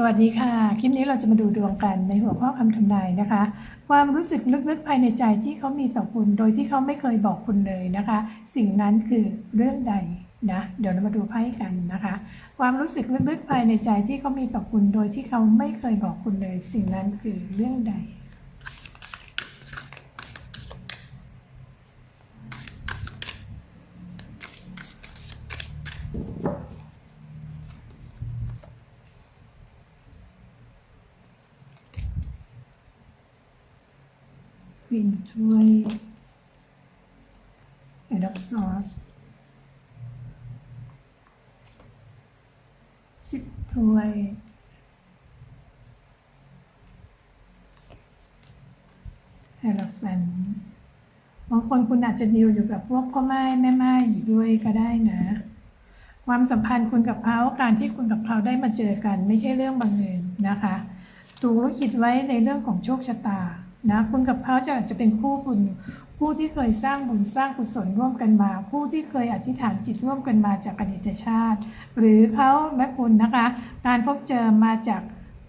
สวัสดีค่ะ คลิปนี้เราจะมาดูดวงกันในหัวข้อคำทำนายนะคะ ความรู้สึกลึกๆภายในใจที่เขามีต่อคุณ โดยที่เขาไม่เคยบอกคุณเลยนะคะ สิ่งนั้นคือเรื่องใดนะเดี๋ยวเรามาดูไพ่กันนะคะ ความรู้สึกลึกๆภายในใจที่เขามีต่อคุณ โดยที่เขาไม่เคยบอกคุณเลย สิ่งนั้นคือเรื่องใด ค วีนถ้วยแอดอซอสสิบถ้วยแฮร์แฟนบางคนคุณอาจจะดีลอยู่กับพวกพ่อไม้แม่ไม้อยู่ด้วยก็ได้นะ ความสัมพันธ์คุณกับเขาการที่คุณกับเขาได้มาเจอกัน ไม่ใช่เรื่องบังเอิญนะคะถูกลิขิตไว้ในเรื่องของโชคชะตา นะคุณกับเขาจะอาจจะเป็นคู่บุญคู่ที่เคยสร้างบุญสร้างกุศลร่วมกันมาคู่ที่เคยอธิษฐานจิตร่วมกันมาจากอดีตชาติ หรือเขาและคุณนะคะ การพบเจอมาจาก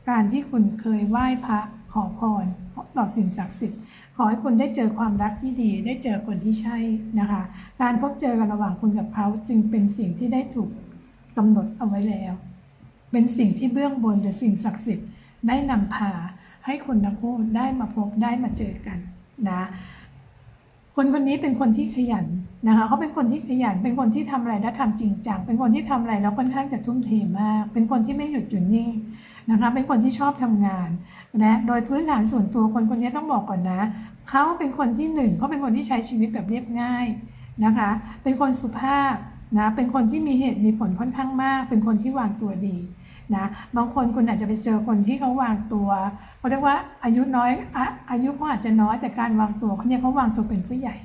การที่คุณเคยไหว้พระขอพรต่อสิ่งศักดิ์สิทธิ์ขอให้คุณได้เจอความรักที่ดี ได้เจอคนที่ใช่นะคะ การพบเจอกันระหว่างคุณกับเขาจึงเป็นสิ่งที่ได้ถูกกำหนดเอาไว้แล้ว เป็นสิ่งที่เบื้องบนหรือสิ่งศักดิ์สิทธิ์ได้นำพา ให้คนทั้งคู่ได้มาพบได้มาเจอกันนะคนคนนี้เป็นคนที่ขยันนะคะเขาเป็นคนที่ขยัน เป็นคนที่ทำอะไรแล้วทำจริงจัง เป็นคนที่ทำอะไรแล้วค่อนข้างจะทุ่มเทมาก เป็นคนที่ไม่หยุดหยุดนิ่งนะคะ เป็นคนที่ชอบทำงานนะโดยพื้นฐานส่วนตัวคนคนนี้ต้องบอกก่อนนะเขาเป็นคนที่หนึ่งเขาเป็นคนที่ใช้ชีวิตแบบเรียบง่ายนะคะ เป็นคนสุภาพนะ เป็นคนที่มีเหตุมีผลค่อนข้างมาก เป็นคนที่วางตัวดี นะบางคนคุณอาจจะไปเจอคนที่เขาวางตัวเขาเรียกว่าอายุน้อยออายุเขาอาจจะน้อยแต่การวางตัวเขาเนี่ยเขาวางตัวเป็นผู้ใหญ่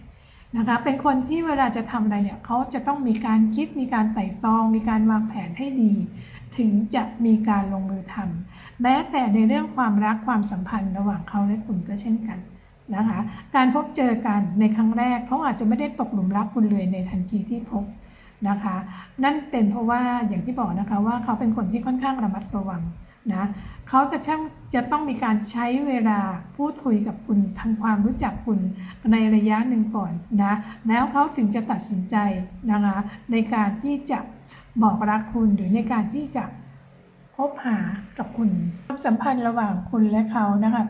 นะคะเป็นคนที่เวลาจะทำอะไรเนี่ยเขาจะต้องมีการคิดมีการไต่ตรอง มีการวางแผนให้ดี ถึงจะมีการลงมือทำแม้แต่ในเรื่องความรักความสัมพันธ์ระหว่างเขาและคุณก็เช่นกันนะคะการพบเจอกันในครั้งแรกเขาอาจจะไม่ได้ตกหลุมรักคุณเลยในทันทีที่พบ นะคะ นั่นเป็นเพราะว่าอย่างที่บอกนะคะว่าเขาเป็นคนที่ค่อนข้างระมัดระวังนะเขาจะช่างจะต้องมีการใช้เวลาพูดคุยกับคุณทำความรู้จักคุณในระยะหนึ่งก่อนนะแล้วเขาถึงจะตัดสินใจนะคะในการที่จะบอกรักคุณหรือในการที่จะคบหากับคุณความสัมพันธ์ระหว่างคุณและเขานะคะ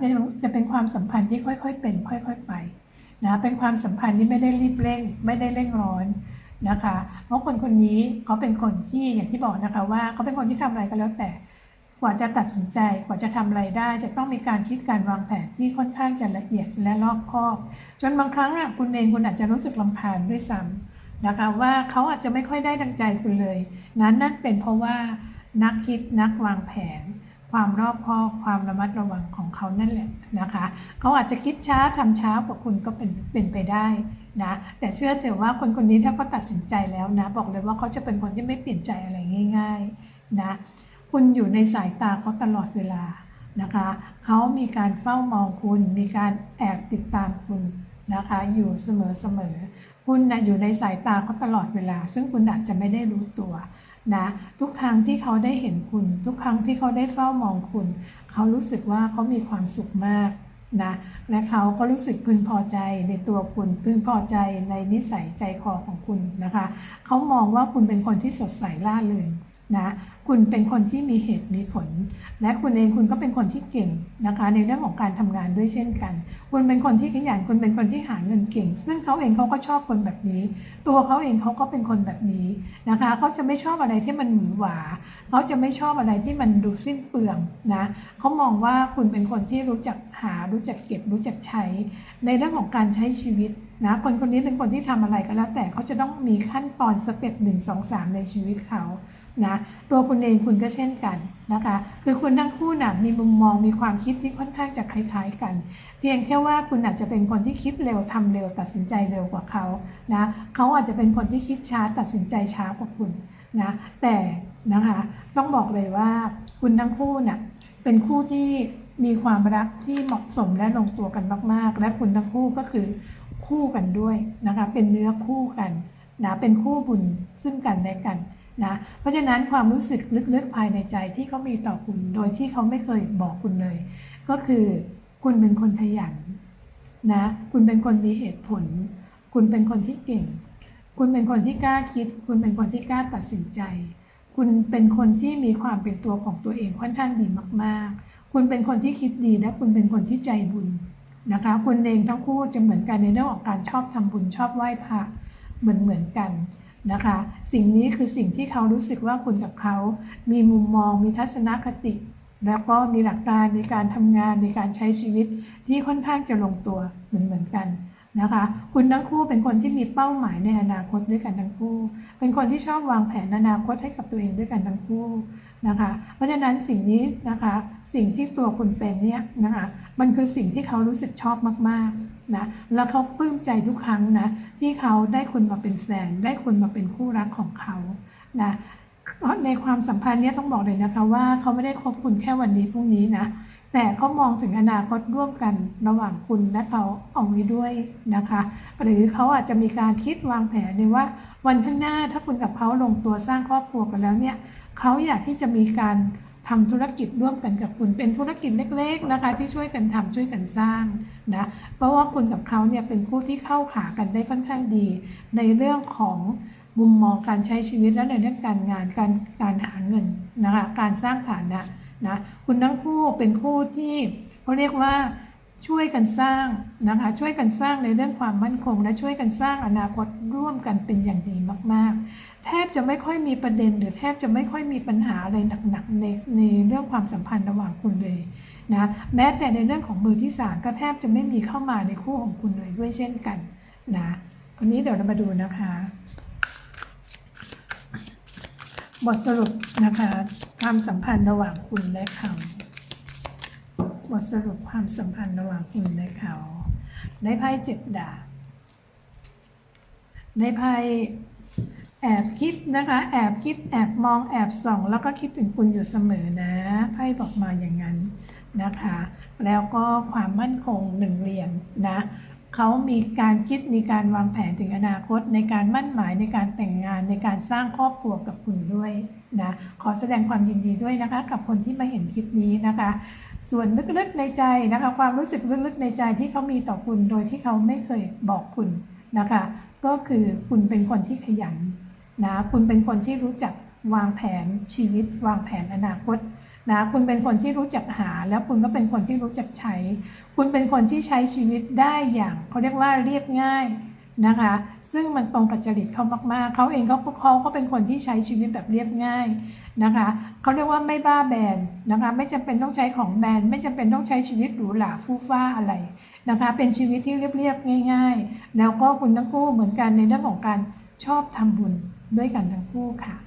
จะเป็นความสัมพันธ์ที่ค่อยๆเป็น ค่อย ๆ ไปนะเป็นความสัมพันธ์ที่ไม่ได้รีบเร่ง ไม่ได้เร่งร้อน นะคะ เพราะคนคนนี้เขาเป็นคนที่อย่างที่บอกนะคะว่าเขาเป็นคนที่ทำอะไรก็แล้วแต่กว่าจะตัดสินใจกว่าจะทำอะไรได้ จะต้องมีการคิดการวางแผนที่ค่อนข้างจะละเอียดและรอบคอบ จนบางครั้งอะคุณเองคุณอาจจะรู้สึกลำพานด้วยซ้ำนะคะว่าเขาอาจจะไม่ค่อยได้ดังใจคุณเลย นั้นนั่นเป็นเพราะว่านักคิดนักวางแผน ความรอบคอบความระมัดระวังของเขานั่นแหละนะคะเขาอาจจะคิดช้าทำช้ากว่าคุณก็เป็นเป็นไปได้นะแต่เชื่อเถอะว่าคนคนนี้ถ้าเขาตัดสินใจแล้วนะ บอกเลยว่าเขาจะเป็นคนที่ไม่เปลี่ยนใจอะไรง่าย ๆนะคุณอยู่ในสายตาเขาตลอดเวลานะคะเขามีการเฝ้ามองคุณ มีการแอบติดตามคุณนะคะอยู่เสมอๆคุณนะอยู่ในสายตาเขาตลอดเวลา ซึ่งคุณอาจจะไม่ได้รู้ตัว นะทุกครั้งที่เขาได้เห็นคุณ ทุกครั้งที่เขาได้เฝ้ามองคุณ เขารู้สึกว่าเขามีความสุขมากนะและเขาก็รู้สึกพึงพอใจในตัวคุณพึงพอใจในนิสัยใจคอของคุณนะคะ เขามองว่าคุณเป็นคนที่สดใสล่าเริง นะคุณเป็นคนที่มีเหตุมีผล และคุณเองคุณก็เป็นคนที่เก่งนะคะ ในเรื่องของการทำงานด้วยเช่นกัน คุณเป็นคนที่ขยันคุณเป็นคนที่หาเงินเก่ง ซึ่งเขาเองเขาก็ชอบคนแบบนี้ ตัวเขาเองเขาก็เป็นคนแบบนี้นะคะเขาจะไม่ชอบอะไรที่มันหมือหวาเขาจะไม่ชอบอะไรที่มันดูสิ้นเปลืองนะเขามองว่าคุณเป็นคนที่รู้จักหารู้จักเก็บรู้จักใช้ ในเรื่องของการใช้ชีวิตนะคนคนนี้เป็นคนที่ทำอะไรก็แล้วแต่เขาจะต้องมีขั้นตอนสเต็ปหนึ่งสองสามในชีวิตเขา นะตัวคุณเองคุณก็เช่นกันนะคะ คือคุณทั้งคู่นะมีมุมมองมีความคิดที่ค่อนข้างจะคล้ายๆกัน เพียงแค่ว่าคุณอาจจะเป็นคนที่คิดเร็วทำเร็วตัดสินใจเร็วกว่าเขานะเขาอาจจะเป็นคนที่คิดช้าตัดสินใจช้ากว่าคุณนะแต่นะคะต้องบอกเลยว่าคุณทั้งคู่นะ่ะเป็นคู่ที่มีความรักที่เหมาะสมและลงตัวกันมาก ๆ และคุณทั้งคู่ก็คือคู่กันด้วยนะคะเป็นเนื้อคู่กันนะเป็นคู่บุญซึ่งกันและกัน นะเพราะฉะนั้นความรู้สึกลึกๆภายในใจที่เขามีต่อคุณโดยที่เขาไม่เคยบอกคุณเลย ก็คือคุณเป็นคนขยันนะคุณเป็นคนมีเหตุผล คุณเป็นคนที่เก่ง คุณเป็นคนที่กล้าคิด คุณเป็นคนที่กล้าตัดสินใจ คุณเป็นคนที่มีความเป็นตัวของตัวเองค่อนข้างดีมากๆ คุณเป็นคนที่คิดดีและคุณเป็นคนที่ใจบุญนะคะคุณเองทั้งคู่จะเหมือนกันในเรื่องของการชอบทำบุญชอบไหว้พระเหมือนเหมือนกัน นะคะ สิ่งนี้คือสิ่งที่เขารู้สึกว่าคุณกับเขา มีมุมมอง มีทัศนคติ แล้วก็มีหลักการในการทำงานในการใช้ชีวิตที่ค่อนข้างจะลงตัวเหมือนเหมือนกัน นะคะ คุณทั้งคู่เป็นคนที่มีเป้าหมายในอนาคตด้วยกันทั้งคู่ เป็นคนที่ชอบวางแผนอนาคตให้กับตัวเองด้วยกันทั้งคู่นะคะ เพราะฉะนั้นสิ่งนี้นะคะ สิ่งที่ตัวคุณเป็นเนี่ยนะคะ มันคือสิ่งที่เขารู้สึกชอบมากๆนะ แล้วเขาปลื้มใจทุกครั้งนะที่เขาได้คุณมาเป็นแฟน ได้คุณมาเป็นคู่รักของเขานะเพราะในความสัมพันธ์เนี้ยต้องบอกเลยนะคะว่าเขาไม่ได้คบคุณแค่วันนี้พรุ่งนี้นะ แต่เขามองถึงอนาคตร่วมกันระหว่างคุณและเขาเอาไว้ด้วยนะคะ หรือเขาอาจจะมีการคิดวางแผนในว่า วันข้างหน้าถ้าคุณกับเขาลงตัวสร้างครอบครัวกันแล้วเนี่ยเขาอยากที่จะมีการทำธุรกิจร่วมกันกับคุณเป็นธุรกิจเล็กๆนะคะที่ช่วยกันทำช่วยกันสร้างนะเพราะว่าคุณกับเขาเนี่ยเป็นคู่ที่เข้าขากันได้ค่อนข้างดี ในเรื่องของมุมมองการใช้ชีวิตและในเรื่องการงานการการหาเงินนะคะการสร้างฐานะ นะคุณทั้งคู่เป็นคู่ที่เขาเรียกว่าช่วยกันสร้างนะคะช่วยกันสร้างในเรื่องความมั่นคง และช่วยกันสร้างอนาคตร่วมกันเป็นอย่างดีมาก ๆ แทบจะไม่ค่อยมีประเด็น หรือแทบจะไม่ค่อยมีปัญหาอะไรหนักๆในในเรื่องความสัมพันธ์ระหว่างคุณเลยนะแม้แต่ในเรื่องของมือที่สามก็แทบจะไม่มีเข้ามาในคู่ของคุณเลยด้วยเช่นกันนะวันนี้เดี๋ยวเรามาดูนะคะ บทสรุปนะคะ ความสัมพันธ์ระหว่างคุณและเขา บทสรุปความสัมพันธ์ระหว่างคุณและเขา ได้ไพ่เจ็ดดาบได้ไพ่แอบคิดนะคะ แอบคิดแอบมองแอบส่อง แล้วก็คิดถึงคุณอยู่เสมอนะไพ่บอกมาอย่างนั้นนะคะ แล้วก็ความมั่นคงหนึ่งเหรียญนะเขามีการคิดมีการวางแผนถึงอนาคตในการมั่นหมายในการแต่งงานในการสร้างครอบครัวกับคุณด้วย นะขอแสดงความยินดีด้วยนะคะ กับคนที่มาเห็นคลิปนี้นะคะ ส่วนลึกๆในใจนะคะ ความรู้สึกลึกๆในใจที่เขามีต่อคุณโดยที่เขาไม่เคยบอกคุณนะคะ ก็คือคุณเป็นคนที่ขยันนะคุณเป็นคนที่รู้จักวางแผนชีวิต วางแผนอนาคตนะคุณเป็นคนที่รู้จักหา แล้วคุณก็เป็นคนที่รู้จักใช้ คุณเป็นคนที่ใช้ชีวิตได้อย่างเขาเรียกว่าเรียบง่าย นะคะ ซึ่งมันตรงกับจริตเขามากๆ เขาเองเขาเขาก็เป็นคนที่ใช้ชีวิตแบบเรียบง่ายนะคะเขาเรียกว่าไม่บ้าแบนนะคะ ไม่จำเป็นต้องใช้ของแบรนด์ ไม่จำเป็นต้องใช้ชีวิตหรูหราฟู่ฟ้าอะไรนะคะ เป็นชีวิตที่เรียบๆง่าย ๆ แล้วก็คุณทั้งคู่เหมือนกันในเรื่องของการชอบทำบุญด้วยกันทั้งคู่ค่ะ